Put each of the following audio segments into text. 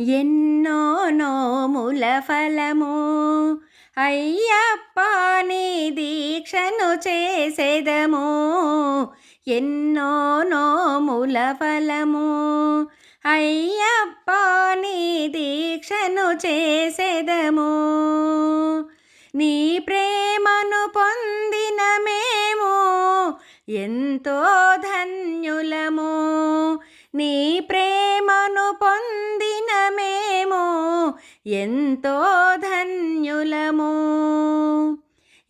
ఎన్నో నోముల ఫలము. అయ్యప్ప నీ దీక్షను చేసేదము. ఎన్నో నోముల ఫలము. అయ్యప్ప నీ దీక్షను చేసేదము. నీ ప్రేమను పొందిన మేము ఎంతో ధన్యులము. నీ ప్రేమ ఎంతో ధన్యులము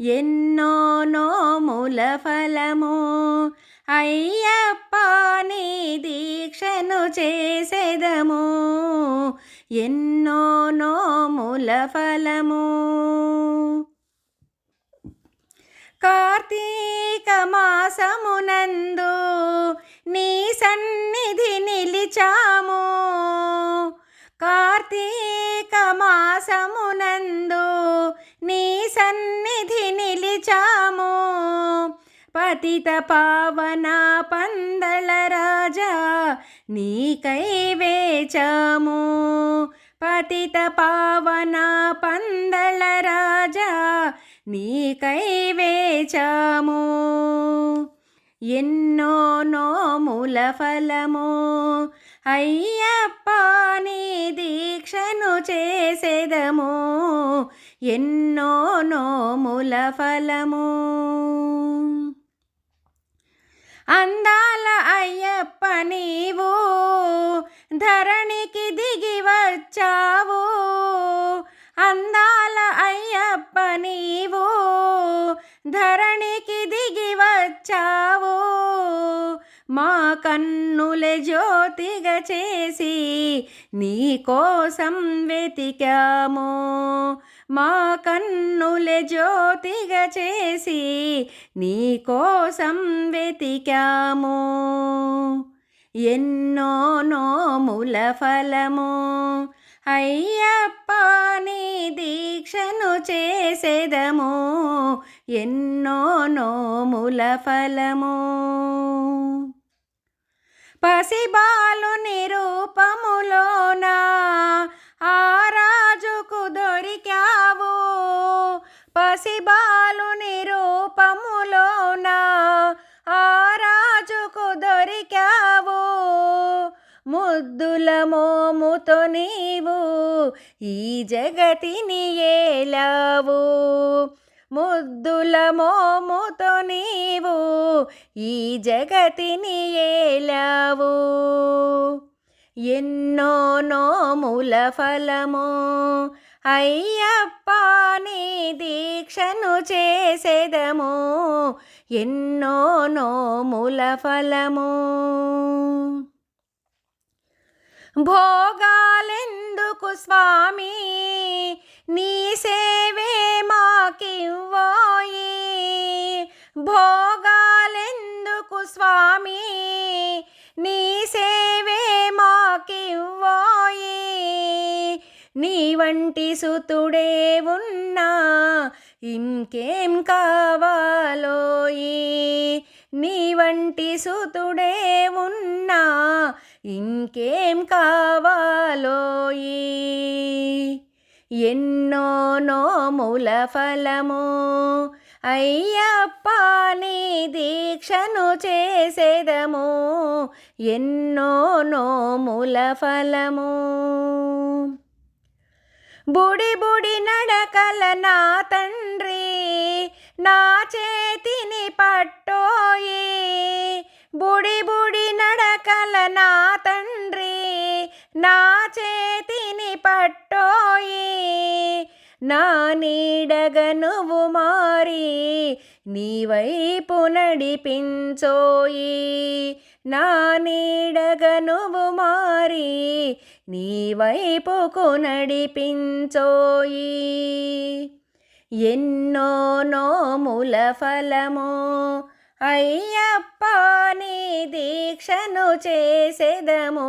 ఎన్నో నోముల ఫలము. అయ్యప్ప నీ దీక్షను చేసేదము ఎన్నో నోముల ఫలము. కార్తీక మాసమునందు నీ సన్నిధి నిలిచాము. కార్తీక మాసమునందు నీ సన్నిధి నిలిచాము. పతిత పావన పందళ రాజా నీకై వేచాము. పతిత పావన పందళ రాజా నీకై వేచాము. ఎన్నో నోముల ఫలము అయ్యప్ప నీ దీక్షను చేసేదము ఎన్నో నోముల ఫలము. అందాల అయ్యప్ప నీవు ధరణికి దిగి వచ్చావు అందాల అయ్యప్ప నీవు ధరణికి దిగి వచ్చావు. మా కన్నులే జ్యోతిగా చేసి నీ కోసం వెతికాము. మా కన్నులే జ్యోతిగా చేసి నీ కోసం వెతికాము. ఎన్నో నోముల ఫలము అయ్యప్ప నీ దీక్షను చేసేదము. ఎన్నో నోముల ఫలము పసిబాలు నిరూపములోన ఆ రాజుకు దొరికావు. పసిబాలు నిరూపములోన ఆ రాజుకు దొరికావు. ముద్దుల మోముతో నీవు ఈ జగతిని ఏలావు. ముద్దుల మోముతో నీవు ఈ జగతిని ఏలావు. ఎన్నో నోముల ఫలము అయ్యప్ప నీ దీక్షను చేసేదము. ఎన్నో నోముల ఫలము. భోగాలెన్ మాకు స్వామి నీ సేవే మాకివ్వోయి. భోగాలెందుకు స్వామి నీ సేవే మాకివ్వోయి. నీ వంటి సుతుడే ఉన్నా ఇంకేం కావాలోయి. నీ వంటి సుతుడే ఉన్నా ఇంకేం కావాలో ఎన్నో నోముల ఫలము. అయ్యప్ప నీ దీక్షను చేసేదము. ఎన్నో నోముల ఫలము. బుడి బుడి నడకల నా తండ్రి నా చేతిని పట్టోయి. నా నీడగ నువ్వు మారి నీవైపు నడిపించోయి. నా నీడగ నువ్వు మారి నీవైపుకు నడిపించోయి. ఎన్నో నోముల ఫలము అయ్యప్ప నీ దీక్షను చేసేదము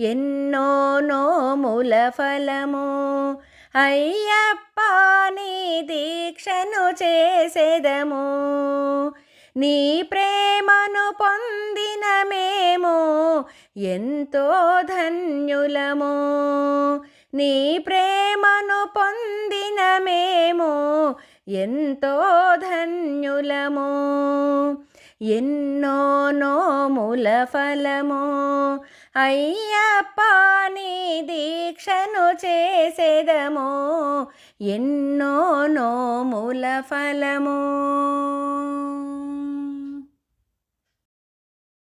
ఎన్నో నోముల ఫలము. అయ్యప్ప నీ దీక్షను చేసేదము నీ ప్రేమను పొందిన మేము ఎంతో ధన్యులము. నీ ప్రేమను పొందిన మేము ఎంతో ధన్యులము ఎన్నో నోముల ఫలము. అయ్యప్ప నీ దీక్షను చేసేదము ఎన్నో నోముల ఫలము.